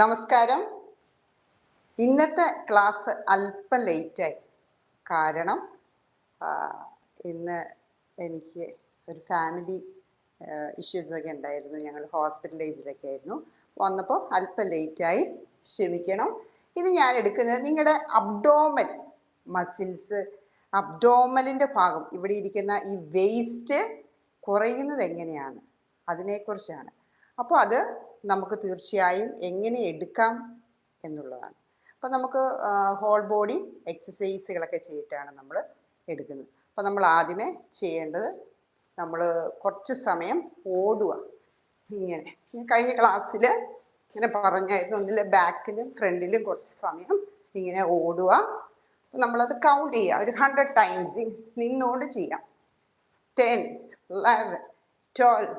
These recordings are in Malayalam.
നമസ്കാരം. ഇന്നത്തെ ക്ലാസ് അല്പം ലേറ്റായി. കാരണം ഇന്ന് എനിക്ക് ഒരു ഫാമിലി ഇഷ്യൂസൊക്കെ ഉണ്ടായിരുന്നു. ഞങ്ങൾ ഹോസ്പിറ്റലൈസിലൊക്കെ ആയിരുന്നു. വന്നപ്പോൾ അല്പം ലേറ്റായി. ക്ഷമിക്കണം. ഇത് ഞാൻ എടുക്കുന്നത് നിങ്ങളുടെ അബ്ഡോമൽ മസിൽസ് അബ്ഡോമലിന്റെ ഭാഗം. ഇവിടെ ഇരിക്കുന്ന ഈ വേസ്റ്റ് കുറയുന്നത് എങ്ങനെയാണ്? അതിനെക്കുറിച്ചാണ്. അപ്പോൾ അത് നമുക്ക് തീർച്ചയായും എങ്ങനെ എടുക്കാം എന്നുള്ളതാണ്. അപ്പം നമുക്ക് ഹോൾ ബോഡി എക്സസൈസുകളൊക്കെ ചെയ്തിട്ടാണ് നമ്മൾ എടുക്കുന്നത്. അപ്പം നമ്മൾ ആദ്യമേ ചെയ്യേണ്ടത് നമ്മൾ കുറച്ച് സമയം ഓടുക. ഇങ്ങനെ. കഴിഞ്ഞ ക്ലാസ്സിൽ ഇങ്ങനെ പറഞ്ഞായിരുന്നു. ഒന്നിലെ ബാക്കിലും ഫ്രണ്ടിലും കുറച്ച് സമയം ഇങ്ങനെ ഓടുക. അപ്പം നമ്മളത് കൗണ്ട് ചെയ്യുക. ഒരു ഹൺഡ്രഡ് ടൈംസ് നിന്നുകൊണ്ട് ചെയ്യാം. Ten eleven twelve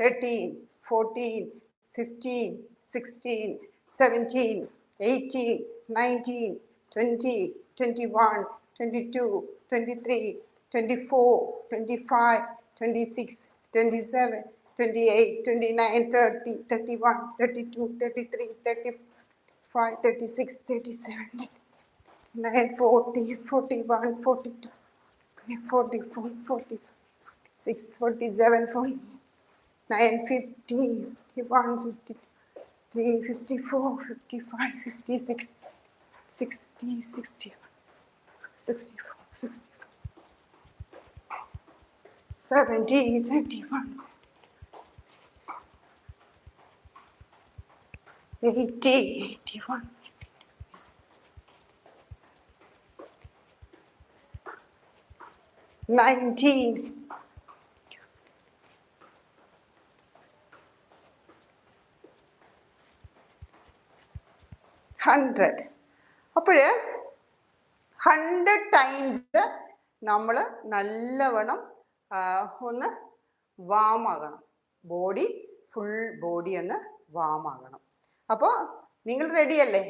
thirteen fourteen 15, 16, 17, 18, 19, 20, 21, 22, 23, 24, 25, 26, 27, 28, 29, 30, 31, 32, 33, 35, 36, 37, 9, 40, 41, 42, 44, 45, 46, 47, 48. 950, 51, 53, 54, 55, 60, 60, 64, 64, 70, 71, 80, 81, 19, hundred അപ്പോൾ ഹൺഡ്രഡ് ടൈംസ് നമ്മൾ നല്ലവണ്ണം ഒന്ന് വാമാകണം ബോഡി ഫുൾ ബോഡി ഒന്ന് വാമാകണം അപ്പോൾ നിങ്ങൾ റെഡിയല്ലേ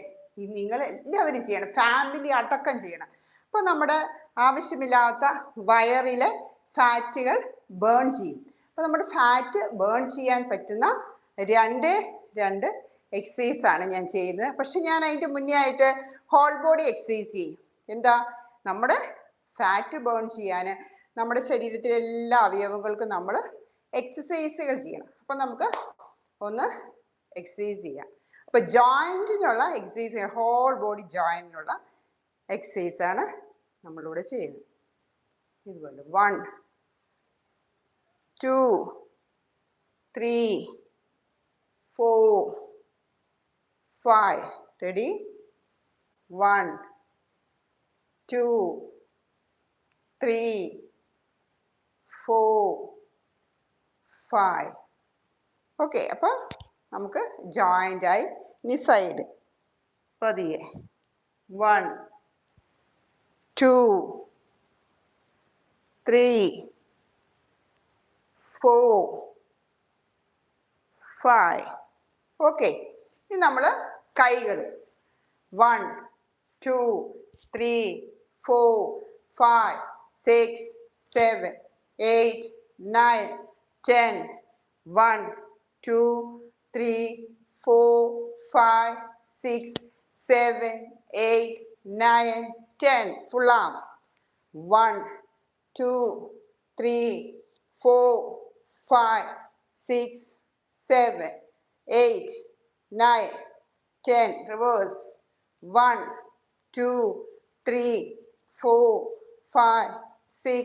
നിങ്ങൾ എല്ലാവരും ചെയ്യണം. ഫാമിലി അടക്കം ചെയ്യണം. അപ്പോൾ നമ്മുടെ ആവശ്യമില്ലാത്ത വയറിലെ ഫാറ്റുകൾ ബേൺ ചെയ്യും. അപ്പോൾ നമ്മുടെ ഫാറ്റ് ബേൺ ചെയ്യാൻ പറ്റുന്ന രണ്ട് രണ്ട് എക്സസൈസ് ആണ് ഞാൻ ചെയ്യുന്നത്. പക്ഷെ ഞാൻ അതിന്റെ മുന്നേ ആയിട്ട് ഹോൾ ബോഡി എക്സസൈസ് ചെയ്യും. എന്താ? നമ്മുടെ ഫാറ്റ് ബേൺ ചെയ്യാൻ നമ്മുടെ ശരീരത്തിലെ എല്ലാ അവയവങ്ങൾക്കും നമ്മൾ എക്സസൈസുകൾ ചെയ്യണം. അപ്പം നമുക്ക് ഒന്ന് എക്സസൈസ് ചെയ്യാം. അപ്പോൾ ജോയിന്റിനുള്ള എക്സസൈസ് ഹോൾ ബോഡി ജോയിന്റിനുള്ള എക്സസൈസ് ആണ് നമ്മളിവിടെ ചെയ്യുന്നത്. ഇതുപോലെ one two three four five ready one two three four five okay അപ്പോൾ നമുക്ക് ജോയിന്റ് ആയി. ഇനി സൈഡ് പതിയെ. One two three four five okay ഇനി നമ്മൾ കൈകൾ. One two three four five six seven eight nine ten. One two three four five six seven eight nine ten. Full arm. One two three four five six seven eight nine ten reverse. One two three four five six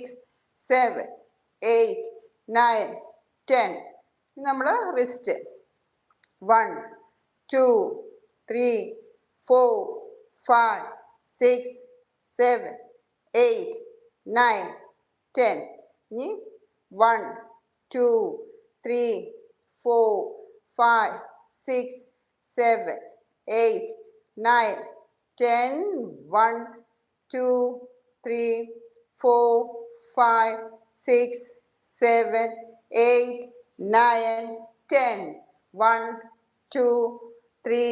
seven eight nine ten. നമ്മൾ wrist one two three four five six seven eight nine ten ഇനി one two three four five six seven eight nine ten one two three four five six seven eight nine ten one two three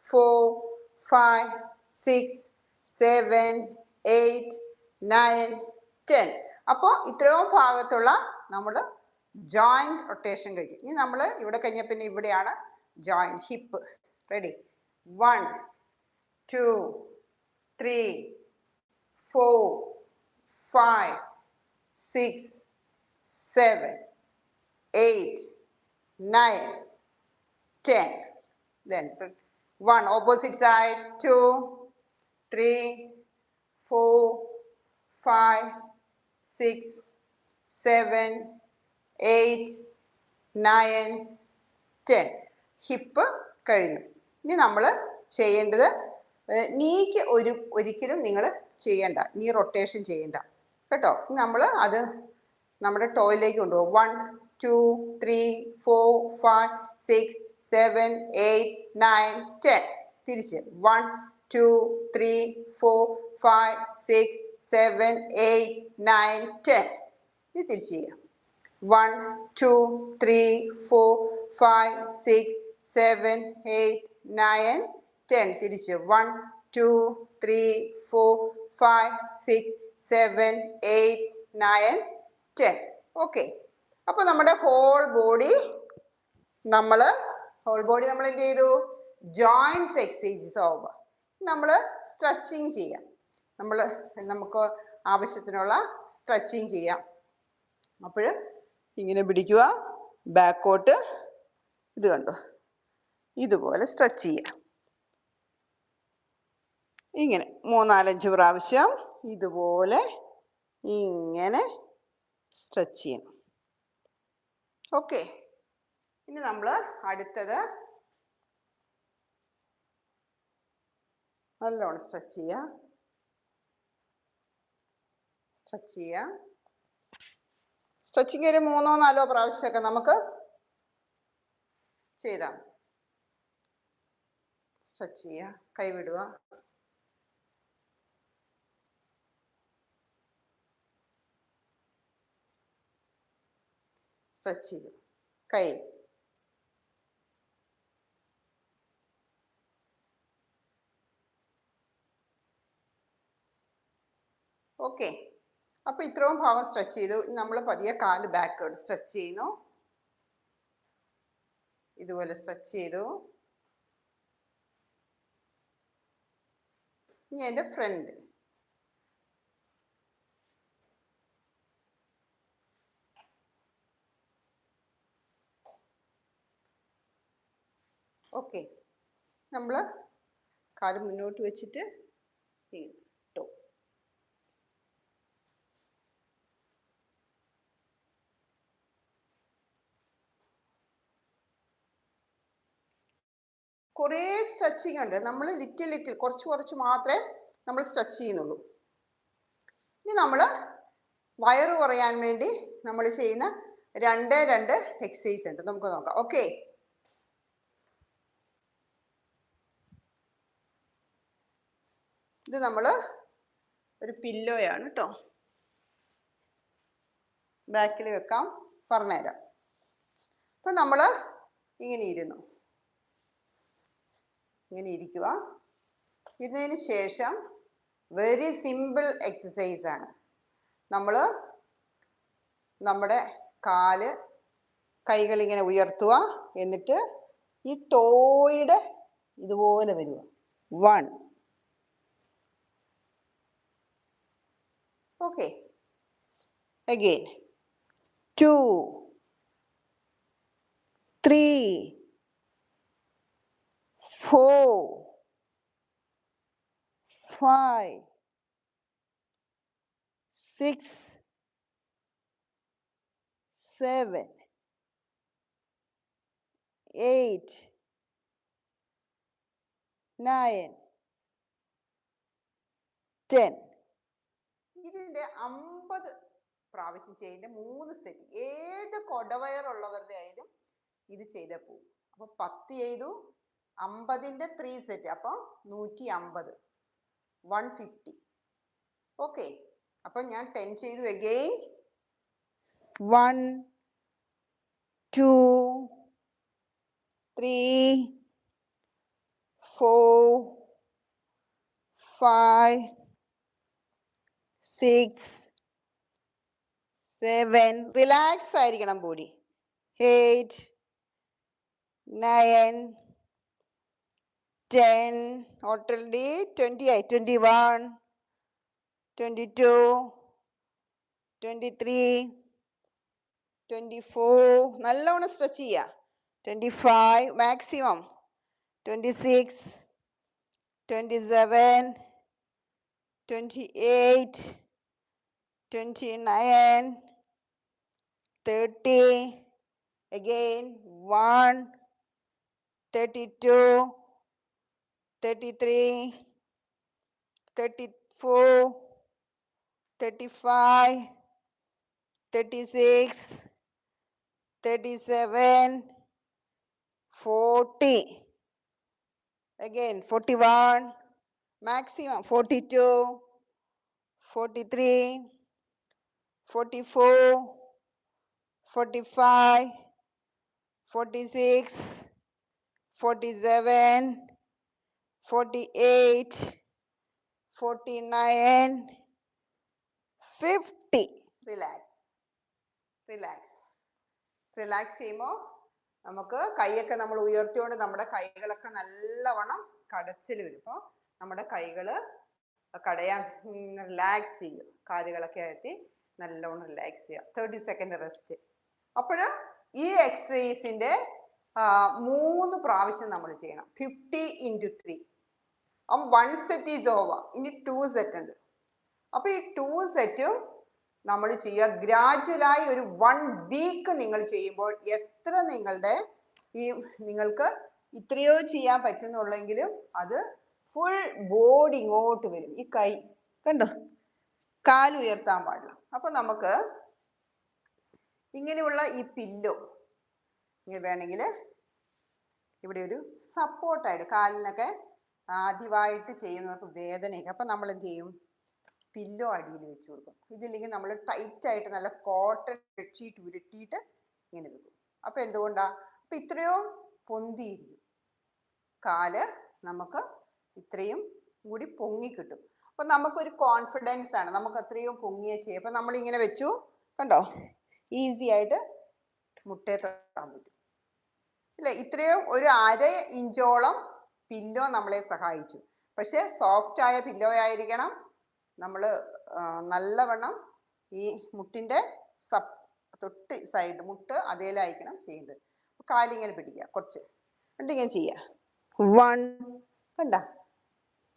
four five six seven eight nine ten അപ്പോൾ ഇത്രയും ഭാഗത്തുള്ള നമ്മൾ ജോയിന്റ് റൊട്ടേഷൻ കഴിക്കും. ഇനി നമ്മൾ ഇവിടെ കഴിഞ്ഞ പിന്നെ ഇവിടെയാണ് joint hip ready One, two, three, four, five, six, seven, eight, nine, ten. Then one opposite side, two, three, four, five, six, seven, eight, nine, ten. Hip കഴിഞ്ഞു ഇനി നമ്മൾ ചെയ്യേണ്ടത് നീക്ക് ഒരു ഒരിക്കലും നിങ്ങൾ ചെയ്യണ്ട. നീ റൊട്ടേഷൻ ചെയ്യണ്ട. കേട്ടോ? നമ്മൾ അത് നമ്മുടെ ടോയിലേക്ക് കൊണ്ടുപോകും. One two three four five six seven eight nine ten തിരിച്ച്. One two three four five six seven eight nine ten ഇനി തിരിച്ച് ചെയ്യാം. One two three four five six seven eight nine ten തിരിച്ച് one two three four five six seven eight nine ten okay അപ്പോൾ നമ്മുടെ ഹോൾ ബോഡി നമ്മൾ ഹോൾ ബോഡി നമ്മൾ എന്ത് ചെയ്തു? ജോയിൻസ് എക്സസൈസസ് ആവുക. നമ്മൾ സ്ട്രെച്ചിങ് ചെയ്യാം. നമ്മൾ നമുക്ക് ആവശ്യത്തിനുള്ള സ്ട്രെച്ചിങ് ചെയ്യാം. അപ്പോൾ ഇങ്ങനെ പിടിക്കുക. ബാക്കോട്ട് ഇത് കണ്ടു? ഇതുപോലെ സ്ട്രെച്ച് ചെയ്യുക ഇങ്ങനെ മൂന്നാലഞ്ച് പ്രാവശ്യം ഇതുപോലെ ഇങ്ങനെ സ്ട്രെച്ച് ചെയ്യണം. ഓക്കെ ഇനി നമ്മൾ അടുത്തത് നല്ലോണം സ്ട്രെച്ച് ചെയ്യുക സ്ട്രെച്ച് ചെയ്യുക സ്ട്രെച്ചിങ് ഒരു മൂന്നോ നാലോ പ്രാവശ്യമൊക്കെ നമുക്ക് ചെയ്താൽ സ്ട്രെച്ച് ചെയ്യുക കൈവിടുക സ്ട്രെച്ച് ചെയ്തു. കൈ. ഓക്കെ അപ്പോൾ ഇത്രയും ഭാഗം സ്ട്രെച്ച് ചെയ്തു. നമ്മൾ പതിയെ കാൽ ബാക്ക്വേർഡ് സ്ട്രെച്ച് ചെയ്യുന്നു. ഇതുപോലെ സ്ട്രെച്ച് ചെയ്തു. ഇനി എന്റെ ഫ്രണ്ട് ഓക്കെ നമ്മൾ കാൽ മുന്നോട്ട് വെച്ചിട്ട് ഇട്ടു കുറേ സ്ട്രെച്ചിങ് ഉണ്ട്. നമ്മൾ ലിറ്റിൽ ലിറ്റിൽ കുറച്ച് കുറച്ച് മാത്രമേ നമ്മൾ സ്ട്രെച്ച് ചെയ്യുന്നുള്ളൂ. ഇനി നമ്മൾ വയറ് കുറയാൻ വേണ്ടി നമ്മൾ ചെയ്യുന്ന രണ്ട് രണ്ട് എക്സസൈസ് ഉണ്ട്. നമുക്ക് നോക്കാം. ഓക്കെ ഇത് നമ്മൾ ഒരു പില്ലോയാണ് കേട്ടോ ബാക്കിൽ വെക്കാം. പറഞ്ഞുതരാം. അപ്പം നമ്മൾ ഇങ്ങനെ ഇരുന്നു. ഇങ്ങനെ ഇരിക്കുക ഇരുന്നതിന് ശേഷം വെരി സിമ്പിൾ എക്സസൈസ് ആണ്. നമ്മൾ നമ്മുടെ കാൽ കൈകളിങ്ങനെ ഉയർത്തുക എന്നിട്ട് ഈ ടോയുടെ ഇതുപോലെ വരിക one okay again two three four, five, six, seven, eight, nine, ten. ഇതിന്റെ അമ്പത് പ്രാവശ്യം ചെയ്യുന്ന മൂന്ന് സെറ്റ് ഏത് കൊടവയറുള്ളവരുടെ ആയാലും ഇത് ചെയ്തേ പോകും അപ്പൊ പത്ത് ചെയ്തു അമ്പതിന്റെ ത്രീ സെറ്റ് അപ്പം നൂറ്റി അമ്പത് വൺ ഫിഫ്റ്റി ഓക്കെ അപ്പം ഞാൻ ടെൻ ചെയ്തു again one two three four five six seven relax ആയിരിക്കണം ബോഡി എയ്റ്റ് നയൻ 10 already 28 21 22 23 24 നല്ലോണം സ്ട്രെച്ച് ചെയ്യുക twenty five maximum twenty six twenty seven twenty eight twenty nine thirty again 1 32 33 34 35 36 37 40 again 41 maximum 42 43 44 45 46 47 48 49 50 relax relax relax ചെയ്യുമ്പോൾ നമുക്ക് കൈയൊക്കെ നമ്മൾ ഉയർത്തിയോണ്ട് നമ്മുടെ കൈകളൊക്കെ നല്ലവണ്ണം കടച്ചിൽ വരും. അപ്പോൾ നമ്മുടെ കൈകൾ കടയാൻ റിലാക്സ് ചെയ്യും. കാലുകളൊക്കെ ആയിട്ട് നല്ലോണം റിലാക്സ് ചെയ്യുക തേർട്ടി സെക്കൻഡ് റെസ്റ്റ് അപ്പോഴും ഈ എക്സസൈസിന്റെ മൂന്ന് പ്രാവശ്യം നമ്മൾ ചെയ്യണം. ഫിഫ്റ്റി ഇന്റു ത്രീ അപ്പം വൺ സെറ്റ് ഈ ഓവർ ഇനി ടു സെറ്റ് ഉണ്ട്. അപ്പോൾ ഈ ടു സെറ്റും നമ്മൾ ചെയ്യുക. ഗ്രാജുവലായി ഒരു വൺ വീക്ക് നിങ്ങൾ ചെയ്യുമ്പോൾ എത്ര നിങ്ങളുടെ ഈ നിങ്ങൾക്ക് ഇത്രയോ ചെയ്യാൻ പറ്റുന്നുള്ളെങ്കിലും അത് ഫുൾ ബോഡി ഇങ്ങോട്ട് വരും. ഈ കൈ കണ്ടോ? കാൽ ഉയർത്താൻ പാടില്ല. അപ്പൊ നമുക്ക് ഇങ്ങനെയുള്ള ഈ പില്ലോ വേണമെങ്കിൽ ഇവിടെ ഒരു സപ്പോർട്ടായിട്ട് കാലിനൊക്കെ ആദ്യമായിട്ട് ചെയ്യുന്നവർക്ക് വേദനയൊക്കെ. അപ്പം നമ്മൾ എന്ത് ചെയ്യും? പില്ലോ അടിയിൽ വെച്ച് കൊടുക്കും. ഇതില്ലെങ്കിൽ നമ്മൾ ടൈറ്റ് ആയിട്ട് നല്ല കോട്ടൺ ബെഡ്ഷീറ്റ് ഉരുട്ടിയിട്ട് ഇങ്ങനെ വെക്കും. അപ്പം എന്തുകൊണ്ടാ? അപ്പം ഇത്രയോ പൊന്തിയിരിക്കും. കാൽ നമുക്ക് ഇത്രയും കൂടി പൊങ്ങി കിട്ടും. അപ്പം നമുക്കൊരു കോൺഫിഡൻസ് ആണ്. നമുക്ക് അത്രയും പൊങ്ങിയേ ചെയ്യും അപ്പം നമ്മളിങ്ങനെ വെച്ചു. കണ്ടോ? ഈസി ആയിട്ട് മുട്ടയെ തൊട്ടാൻ പറ്റും. ഇല്ല? ഇത്രയും ഒരു അര ഇഞ്ചോളം പില്ലോ നമ്മളെ സഹായിച്ചു. പക്ഷേ സോഫ്റ്റ് ആയ പില്ലോ ആയിരിക്കണം നമ്മൾ നല്ലവണ്ണം ഈ മുട്ടിന്റെ സപ് തൊട്ട് സൈഡ് മുട്ട് അതേലായിരിക്കണം ചെയ്യേണ്ടത്. കാലിങ്ങനെ പിടിക്കുക കുറച്ച്. എന്നിട്ട് ഇങ്ങനെ ചെയ്യുക. വൺ കണ്ട?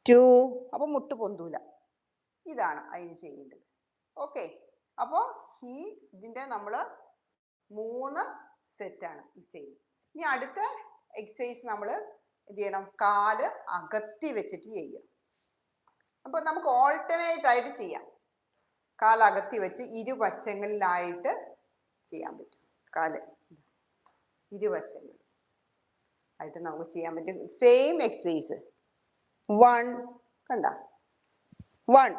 ടു അപ്പോൾ മുട്ട് പൊന്തൂല. ഇതാണ് അതിന് ചെയ്യേണ്ടത്. ഓക്കെ അപ്പോൾ ഈ ഇതിന്റെ നമ്മൾ മൂന്ന് സെറ്റാണ് ചെയ്യുന്നത്. ഇനി അടുത്ത എക്സസൈസ് നമ്മൾ എന്ത് ചെയ്യണം? കാൽ അകത്തി വെച്ചിട്ട് ചെയ്യണം അപ്പോൾ നമുക്ക് ഓൾട്ടർനേറ്റ് ആയിട്ട് ചെയ്യാം. കാൽ അകത്തി വെച്ച് ഇരുവശങ്ങളിലായിട്ട് ചെയ്യാൻ പറ്റും. കാൽ ഇരുവശങ്ങൾ ആയിട്ട് നമുക്ക് ചെയ്യാൻ പറ്റും. സെയിം എക്സസൈസ് വൺ കണ്ട? വൺ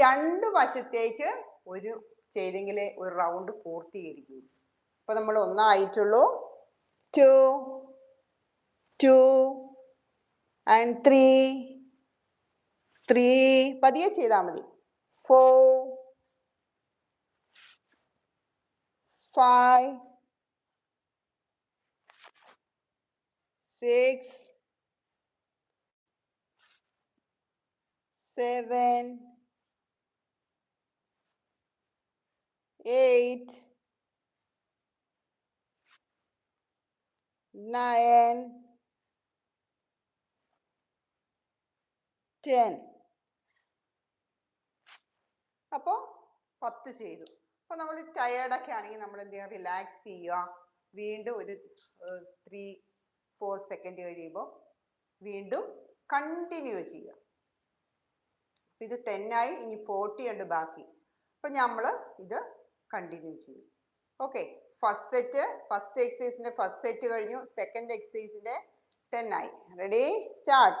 രണ്ട് വശത്തേക്ക് ഒരു ചെയ്തെങ്കിലേ ഒരു റൗണ്ട് പൂർത്തീകരിക്കും. അപ്പൊ നമ്മൾ ഒന്നായിട്ടുള്ളൂ. Two two and three three പതിയെ ചെയ്താൽ മതി. Four five six seven, eight, nine, ten. അപ്പോൾ പത്ത് ചെയ്തു. അപ്പോൾ നമ്മൾ ടയേർഡൊക്കെ ആണെങ്കിൽ നമ്മൾ എന്ത് ചെയ്യുക? റിലാക്സ് ചെയ്യുക. വീണ്ടും ഒരു ത്രീ ഫോർ സെക്കൻഡ് കഴിയുമ്പോൾ വീണ്ടും കണ്ടിന്യൂ ചെയ്യുക. അപ്പം ഇത് ടെൻ ആയി ഇനി ഫോർട്ടി ഉണ്ട് ബാക്കി. അപ്പൊ നമ്മൾ ഇത് കണ്ടിന്യൂ ചെയ്യും. ഓക്കെ ഫസ്റ്റ് സെറ്റ് ഫസ്റ്റ് എക്സസൈസിന്റെ ഫസ്റ്റ് സെറ്റ് കഴിഞ്ഞു. സെക്കൻഡ് എക്സസൈസിന്റെ ടെൻ ആയി. റെഡി സ്റ്റാർട്ട്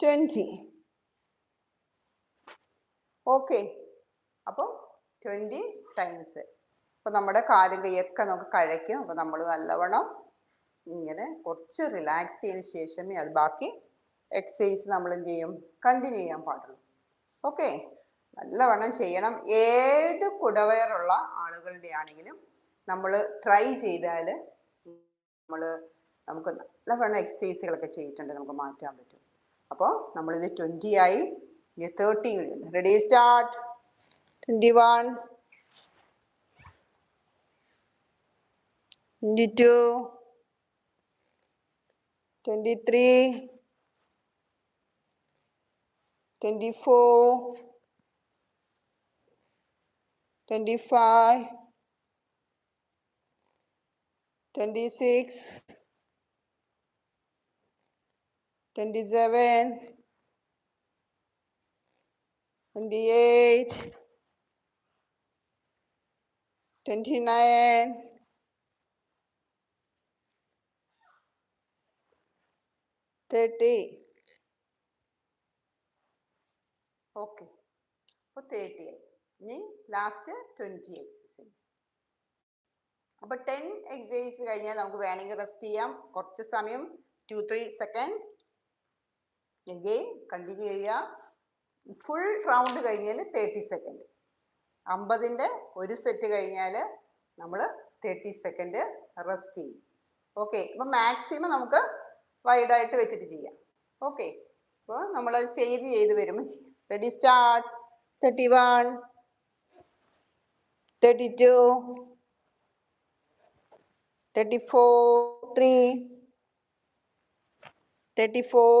ട്വന്റി ഓക്കെ അപ്പോൾ ട്വന്റി ടൈംസ് അപ്പോൾ നമ്മുടെ കാലും കൈയൊക്കെ നമുക്ക് കഴിക്കും അപ്പോൾ നമ്മൾ നല്ലവണ്ണം ഇങ്ങനെ കുറച്ച് റിലാക്സ് ചെയ്തതിന് ശേഷമേ അത് ബാക്കി എക്സസൈസ് നമ്മൾ എന്ത് ചെയ്യും? കണ്ടിന്യൂ ചെയ്യാൻ പാടുള്ളൂ. ഓക്കെ നല്ലവണ്ണം ചെയ്യണം. ഏത് കുടവയറുള്ള ആളുകളുടെ ആണെങ്കിലും നമ്മൾ ട്രൈ ചെയ്താൽ നമ്മൾ നമുക്ക് നല്ലവണ്ണം എക്സസൈസുകളൊക്കെ ചെയ്തിട്ടുണ്ട്. നമുക്ക് മാറ്റാൻ പറ്റും. അപ്പോൾ നമ്മളിത് ട്വന്റി ആയി. ഇനി തേർട്ടി കൂടിയുണ്ട് ready start twenty one twenty two twenty three twenty four twenty five twenty six twenty seven twenty eight twenty nine thirty okay അപ്പോൾ തേർട്ടി ആയി ഇനി ലാസ്റ്റ് ട്വന്റി എക്സസൈസ് അപ്പോൾ ടെൻ എക്സസൈസ് കഴിഞ്ഞാൽ നമുക്ക് വേണമെങ്കിൽ റെസ്റ്റ് ചെയ്യാം. കുറച്ച് സമയം two three second again continue ചെയ്യുക. ഫുൾ റൗണ്ട് കഴിഞ്ഞാൽ തേർട്ടി സെക്കൻഡ് അമ്പതിന്റെ ഒരു സെറ്റ് കഴിഞ്ഞാൽ നമ്മൾ തേർട്ടി സെക്കൻഡ് റെസ്റ്റ് ചെയ്യും. ഓക്കെ അപ്പം മാക്സിമം നമുക്ക് വൈഡായിട്ട് വെച്ചിട്ട് ചെയ്യാം. ഓക്കെ അപ്പോൾ നമ്മൾ ചെയ്ത് ചെയ്ത് വരുമ്പോൾ ചെയ്യാം. Ready start thirty one thirty two thirty four three thirty four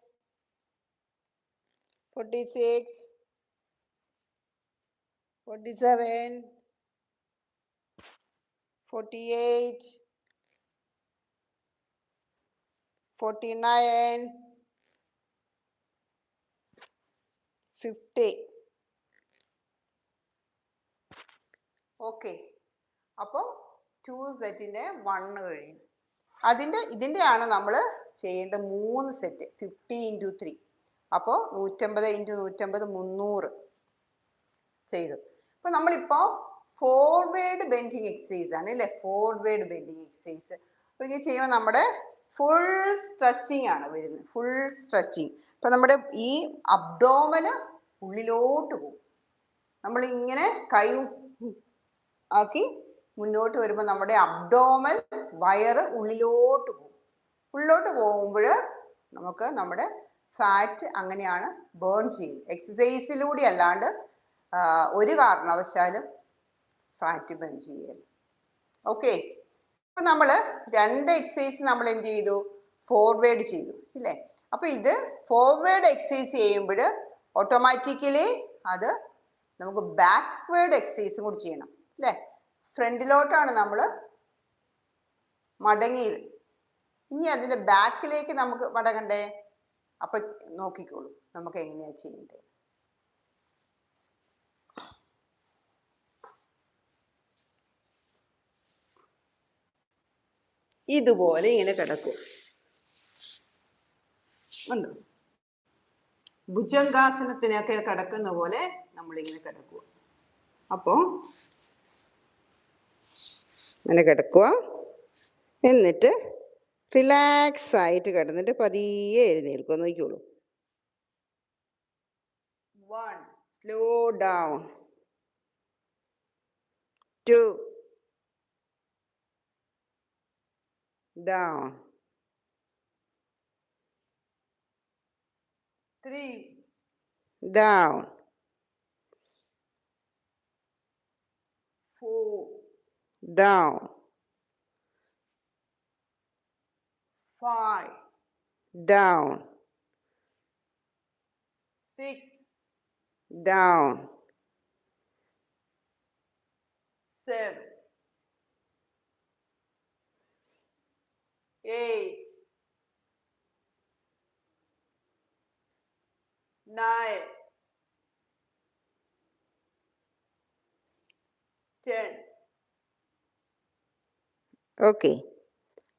46 47 48 49 50 okay അപ്പോൾ ടു സെറ്റിന്റെ വണ്ണ് കഴിയും അതിന്റെ ഇതിന്റെയാണ് നമ്മൾ ചെയ്യേണ്ട മൂന്ന് സെറ്റ് ഫിഫ്റ്റി ഇന്റു ത്രീ അപ്പോൾ നൂറ്റമ്പത് ഇന്റു നൂറ്റമ്പത് മുന്നൂറ് ചെയ്തു. അപ്പോൾ നമ്മളിപ്പോൾ ഫോർവേഡ് ബെൻഡിങ് എക്സസൈസ് ആണ് അല്ലേ? ഫോർവേഡ് ബെൻഡിങ് എക്സസൈസ് അപ്പോൾ ഇത് ചെയ്യുമ്പോൾ നമ്മുടെ ഫുൾ സ്ട്രെച്ചിങ് ആണ് വരുന്നത്. ഫുൾ സ്ട്രെച്ചിങ് അപ്പോൾ നമ്മുടെ ഈ അബ്ഡോമന് ഉള്ളിലോട്ട് പോകും. നമ്മൾ ഇങ്ങനെ കൈ ആക്കി മുന്നോട്ട് വരുമ്പോൾ നമ്മുടെ അബ്ഡോമൽ വയറ് ഉള്ളിലോട്ട് പോകും. ഉള്ളിലോട്ട് പോകുമ്പോൾ നമുക്ക് നമ്മുടെ ഫാറ്റ് അങ്ങനെയാണ് ബേൺ ചെയ്യുന്നത്. എക്സസൈസിലൂടെ അല്ലാണ്ട് ഒരു കാരണവശാലും ഫാറ്റ് ബേൺ ചെയ്യരുത്. ഓക്കെ അപ്പം നമ്മൾ രണ്ട് എക്സസൈസ് നമ്മൾ എന്ത് ചെയ്തു? ഫോർവേഡ് ചെയ്തു. ഇല്ലേ? അപ്പോൾ ഇത് ഫോർവേഡ് എക്സസൈസ് ചെയ്യുമ്പോൾ ഓട്ടോമാറ്റിക്കലി അത് നമുക്ക് ബാക്ക്വേഡ് എക്സസൈസും കൂടി ചെയ്യണം. അല്ലേ ഫ്രണ്ടിലോട്ടാണ് നമ്മൾ മടങ്ങിയത്. ഇനി അതിന്റെ ബാക്കിലേക്ക് നമുക്ക് മടങ്ങണ്ടേ? അപ്പൊ നോക്കിക്കോളൂ നമുക്ക് എങ്ങനെയാ ചെയ്യേണ്ടത്. ഇതുപോലെ ഇങ്ങനെ കിടക്കും. ഭുജങ്കാസനത്തിനൊക്കെ കിടക്കുന്ന പോലെ നമ്മളിങ്ങനെ കിടക്കുക അപ്പോൾ ഇങ്ങനെ കിടക്കുക എന്നിട്ട് റിലാക്സ് ആയിട്ട് കിടന്നിട്ട് പതിയെ എഴുന്നേൽക്കുക നോക്കിക്കോളൂ one slow down two down. Three. Down. Four. Down. Five. Down. six, down, seven, eight, nine, ten. Okay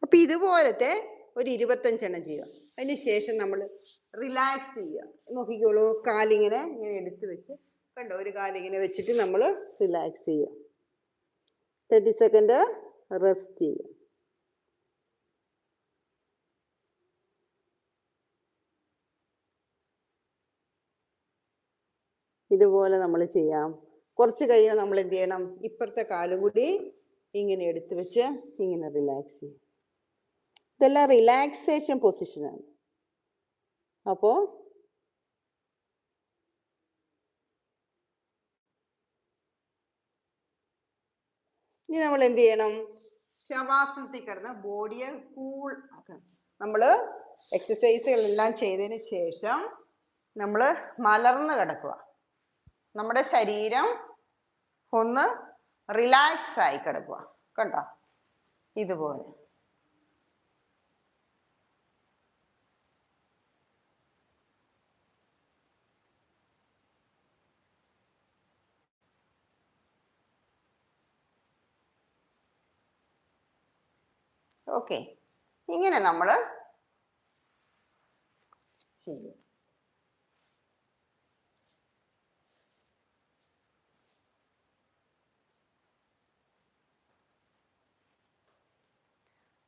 അപ്പം ഇതുപോലത്തെ ഒരു ഇരുപത്തഞ്ചെണ്ണം ചെയ്യുക. അതിന് ശേഷം നമ്മൾ റിലാക്സ് ചെയ്യുക. നോക്കിക്കോളൂ കാലിങ്ങനെ ഇങ്ങനെ എടുത്ത് വെച്ച് കണ്ടോ ഒരു കാലിങ്ങനെ വെച്ചിട്ട് നമ്മൾ റിലാക്സ് ചെയ്യുക. തേർട്ടി സെക്കൻഡ് റെസ്റ്റ് ചെയ്യുക. ഇതുപോലെ നമ്മൾ ചെയ്യാം. കുറച്ച് കഴിയുമ്പോൾ നമ്മൾ എന്ത് ചെയ്യണം? ഇപ്പുറത്തെ കാലും കൂടി ഇങ്ങനെ എടുത്ത് വെച്ച് ഇങ്ങനെ റിലാക്സ് ചെയ്യും ഇതെല്ലാം റിലാക്സേഷൻ പൊസിഷനാണ് അപ്പോൾ ഇനി നമ്മൾ എന്ത് ചെയ്യണം? ശവാസനത്തിൽ കിടന്ന് ബോഡിയെ കൂൾ ആക്കണം. നമ്മൾ എക്സസൈസുകളെല്ലാം ചെയ്തതിന് ശേഷം നമ്മൾ മലർന്ന് കിടക്കുക. നമ്മുടെ ശരീരം ഒന്ന് റിലാക്സ് ആയി കിടക്കുക. കണ്ടോ? ഇതുപോലെ. ഓക്കെ. ഇങ്ങനെ നമ്മൾ ചെയ്യും.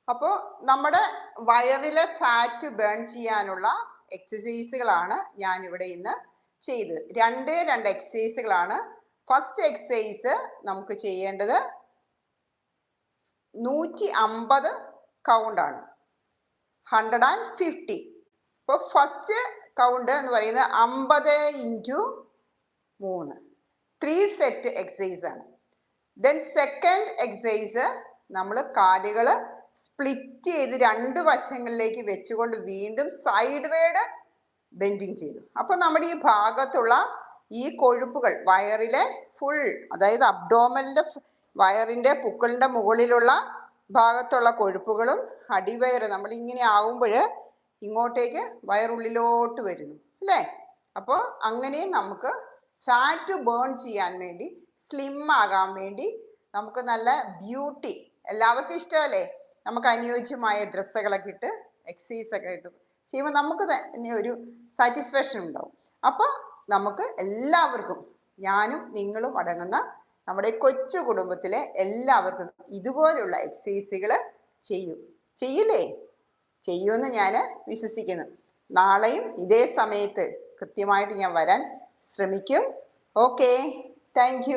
അപ്പോൾ നമ്മുടെ വയറിലെ ഫാറ്റ് ബേൺ ചെയ്യാനുള്ള എക്സസൈസുകളാണ് ഞാൻ ഇവിടെ ഇന്ന് ചെയ്ത് രണ്ട് രണ്ട് എക്സസൈസുകളാണ്. ഫസ്റ്റ് എക്സസൈസ് നമുക്ക് ചെയ്യേണ്ടത് നൂറ്റി അമ്പത് കൗണ്ടാണ് ഹൺഡ്രഡ് ആൻഡ് ഫിഫ്റ്റി ഇപ്പോൾ ഫസ്റ്റ് കൗണ്ട് എന്ന് പറയുന്നത് അമ്പത് ഇന്റു മൂന്ന്. ത്രീ സെറ്റ് എക്സസൈസ് ആണ്. ദെൻ സെക്കൻഡ് എക്സസൈസ് നമ്മൾ കാലുകൾ സ്പ്ലിറ്റ് ചെയ്ത് രണ്ട് വശങ്ങളിലേക്ക് വെച്ചുകൊണ്ട് വീണ്ടും സൈഡ് വേഡ് ബെൻഡിങ് ചെയ്തു. അപ്പോൾ നമ്മുടെ ഈ ഭാഗത്തുള്ള ഈ കൊഴുപ്പുകൾ വയറിലെ ഫുൾ അതായത് അബ്ഡോമലിന്റെ വയറിന്റെ പുക്കളിന്റെ മുകളിലുള്ള ഭാഗത്തുള്ള കൊഴുപ്പുകളും അടിവയറ് നമ്മൾ ഇങ്ങനെ ആകുമ്പോൾ ഇങ്ങോട്ടേക്ക് വയറുള്ളിലോട്ട് വരുന്നു അല്ലേ? അപ്പോൾ അങ്ങനെ നമുക്ക് ഫാറ്റ് ബേൺ ചെയ്യാൻ വേണ്ടി സ്ലിം ആകാൻ വേണ്ടി നമുക്ക് നല്ല ബ്യൂട്ടി എല്ലാവർക്കും ഇഷ്ടമല്ലേ? നമുക്ക് അനുയോജ്യമായ ഡ്രസ്സുകളൊക്കെ ഇട്ട് എക്സസൈസ് ഒക്കെ ഇട്ട് ചെയ്യുമ്പോൾ നമുക്ക് തന്നെ ഒരു സാറ്റിസ്ഫാക്ഷൻ ഉണ്ടാവും. അപ്പോൾ നമുക്ക് എല്ലാവർക്കും ഞാനും നിങ്ങളും അടങ്ങുന്ന നമ്മുടെ കൊച്ചു കുടുംബത്തിലെ എല്ലാവർക്കും ഇതുപോലുള്ള എക്സസൈസുകൾ ചെയ്യും. ചെയ്യില്ലേ? ചെയ്യുമെന്ന് ഞാൻ വിശ്വസിക്കുന്നു. നാളെയും ഇതേ സമയത്ത് കൃത്യമായിട്ട് ഞാൻ വരാൻ ശ്രമിക്കും. Okay thank